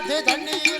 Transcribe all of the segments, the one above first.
대 달리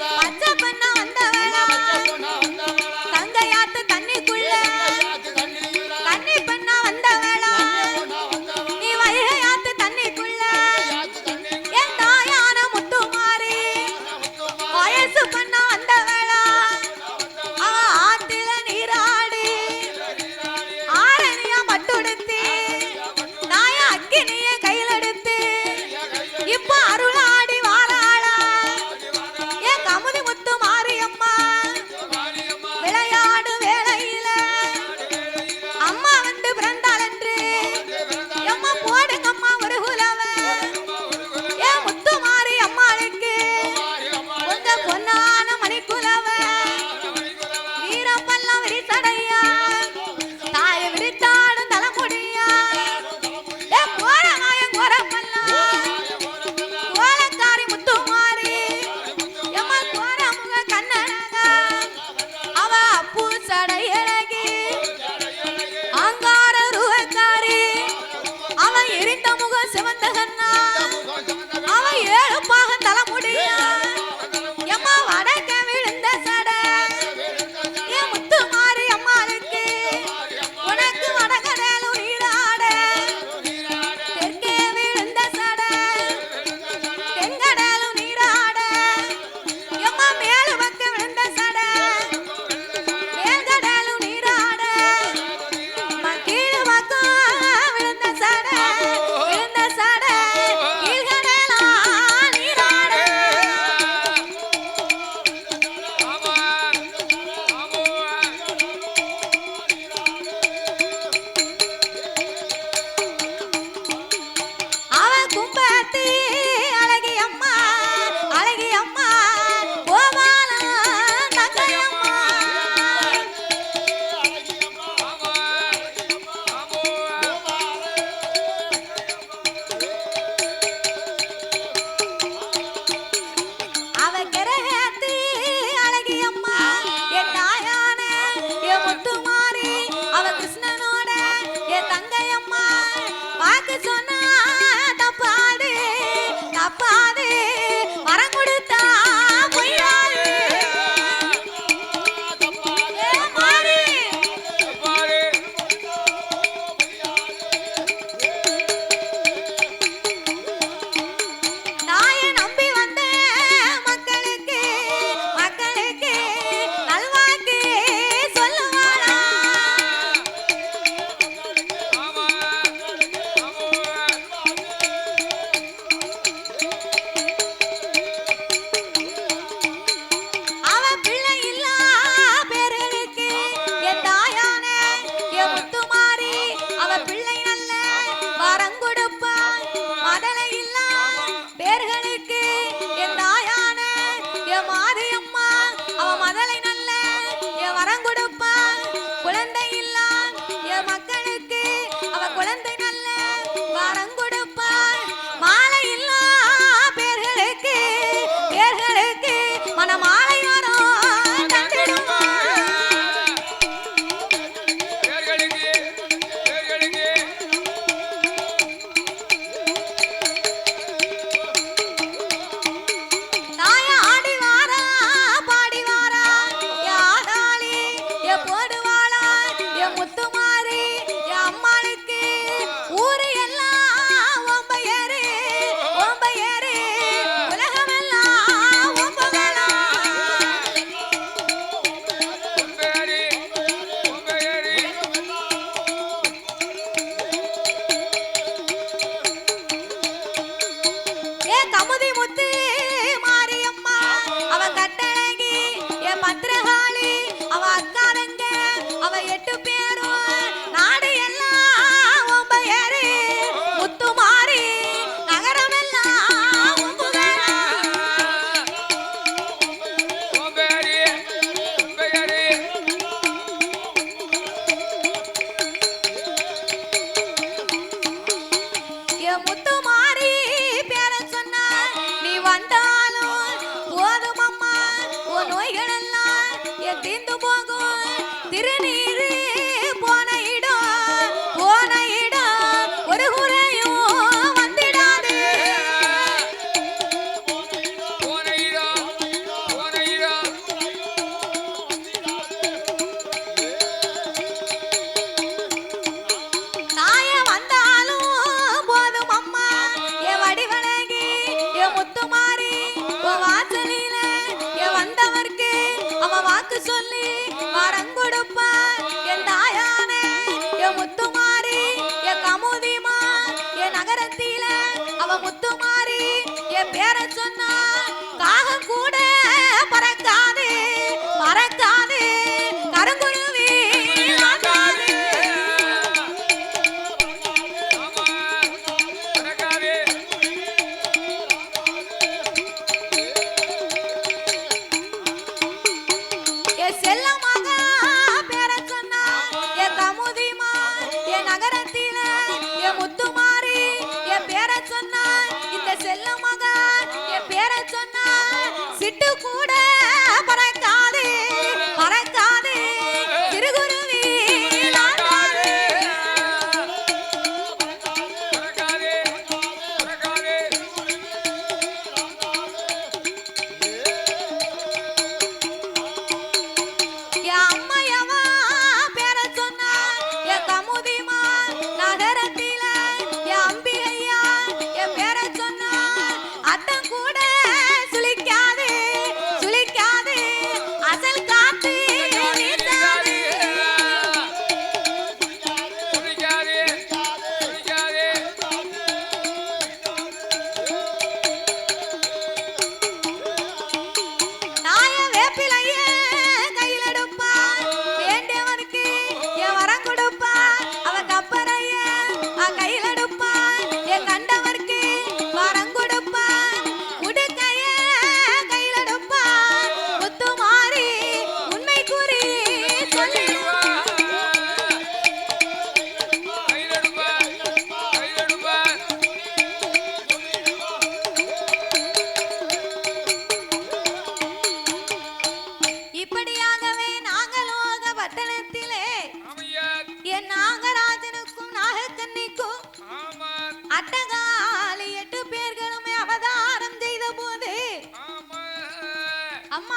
கூட பறக்க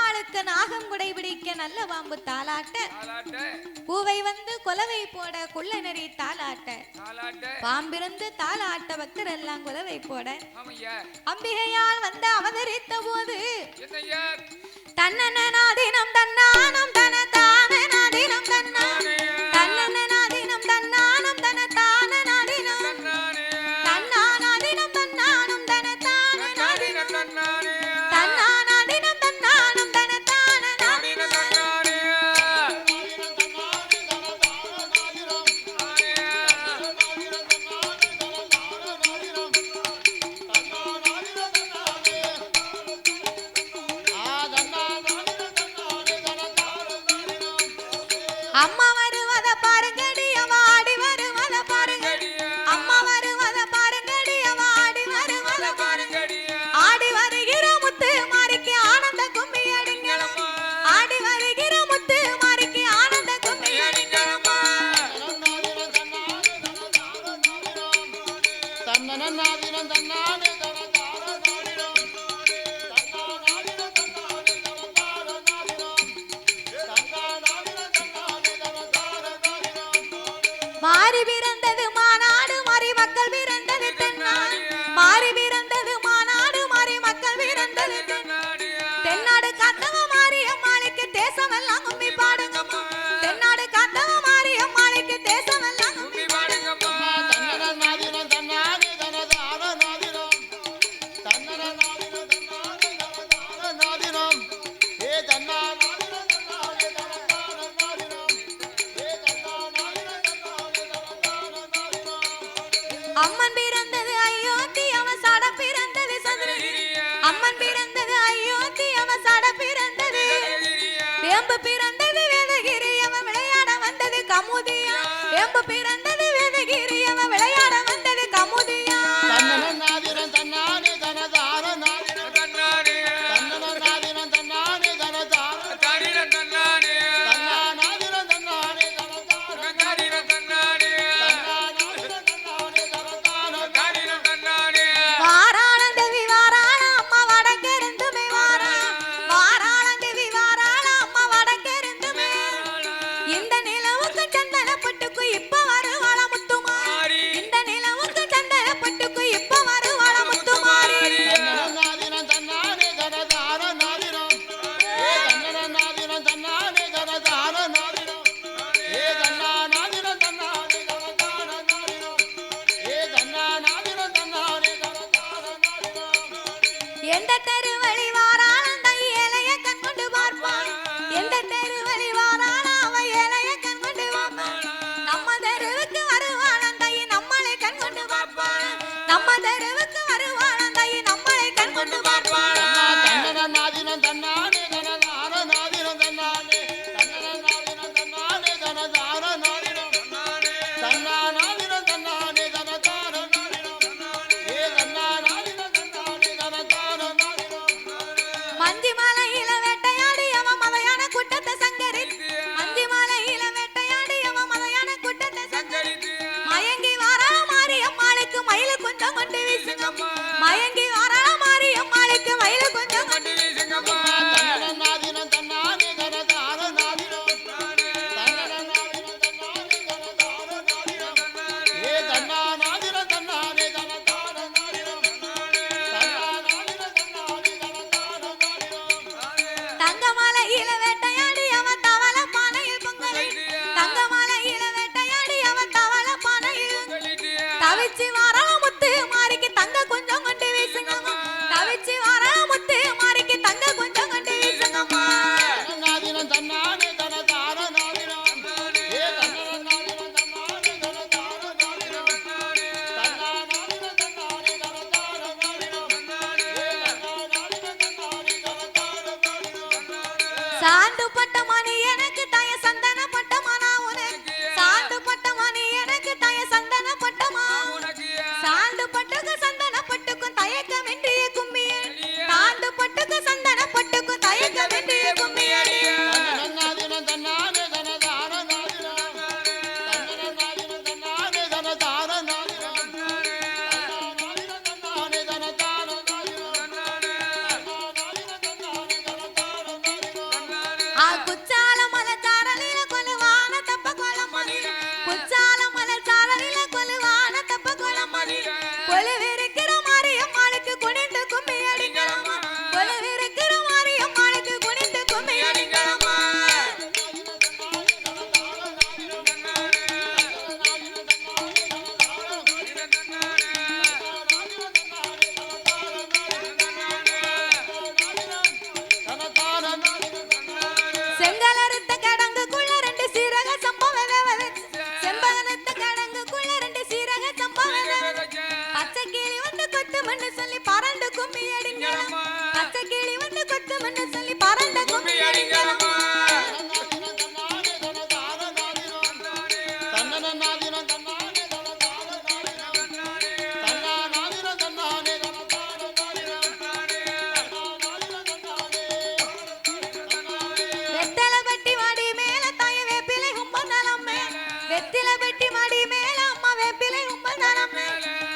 பெருமாளுக்கு நாகம் குடை பிடிக்க நல்ல பாம்பு தாளாட்ட. பூவை வந்து குலவை போட குள்ள நெறி தாளாட்ட. பாம்பிருந்து தாளாட்ட பக்தர் எல்லாம் குலவை போட. அம்பிகையால் வந்து அவதரித்த போது தன்னன நாதினம் தன்னானம் தன தான நாதினம் ஏம்பு பிறந்தது வேதகிரி அவன் விளையாட வந்தது கமுதியா. ஏம்பு பிறந்த வெத்தில வெட்டி மாடி மேல அம்மா வேப்பிலை உம்பதானம்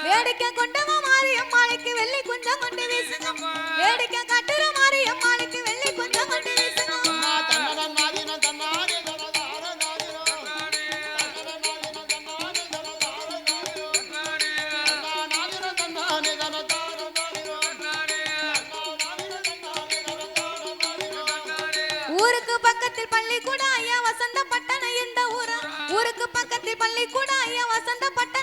வேடிக்கை கொண்டவ மாறி அம்மாளுக்கு வெள்ளி குஞ்சம் கொண்டு வீசுங்க வேடிக்கை காட்டுற மாறி அம்மாளுக்கு வெள்ளி குஞ்சம் கொண்டு ஊருக்கு பக்கத்தில் பள்ளி கூட ஐயா ஊருக்கு பக்கத்து கூட ஐயா வசந்த பட்ட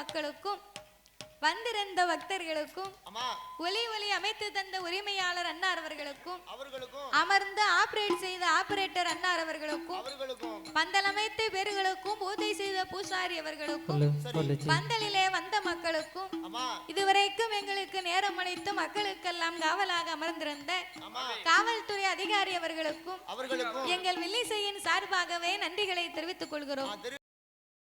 மக்களுக்கும் வந்திருந்த பக்தர்களுக்கும் ஒலி ஒலி அமைத்து தந்த உரிமையாளர் அன்னார் அவர்களுக்கும் அவர்களுக்கும். அமர்ந்து ஆபரேட் செய்த ஆபரேட்டர் அன்னார் அவர்களுக்கும் அவர்களுக்கும். பந்தல் அமைத்த பேர்களுக்கும் பூஜை செய்த பூசாரி அவர்களுக்கும் பந்தலிலே வந்த மக்களுக்கும் இதுவரைக்கும் எங்களுக்கு நேரம் அளித்து மக்களுக்கெல்லாம் காவலாக அமர்ந்திருந்த காவல்துறை அதிகாரி அவர்களுக்கும் அவர்களுக்கும். எங்கள் வில்லிசையின் சார்பாகவே நன்றிகளை தெரிவித்துக் கொள்கிறோம்.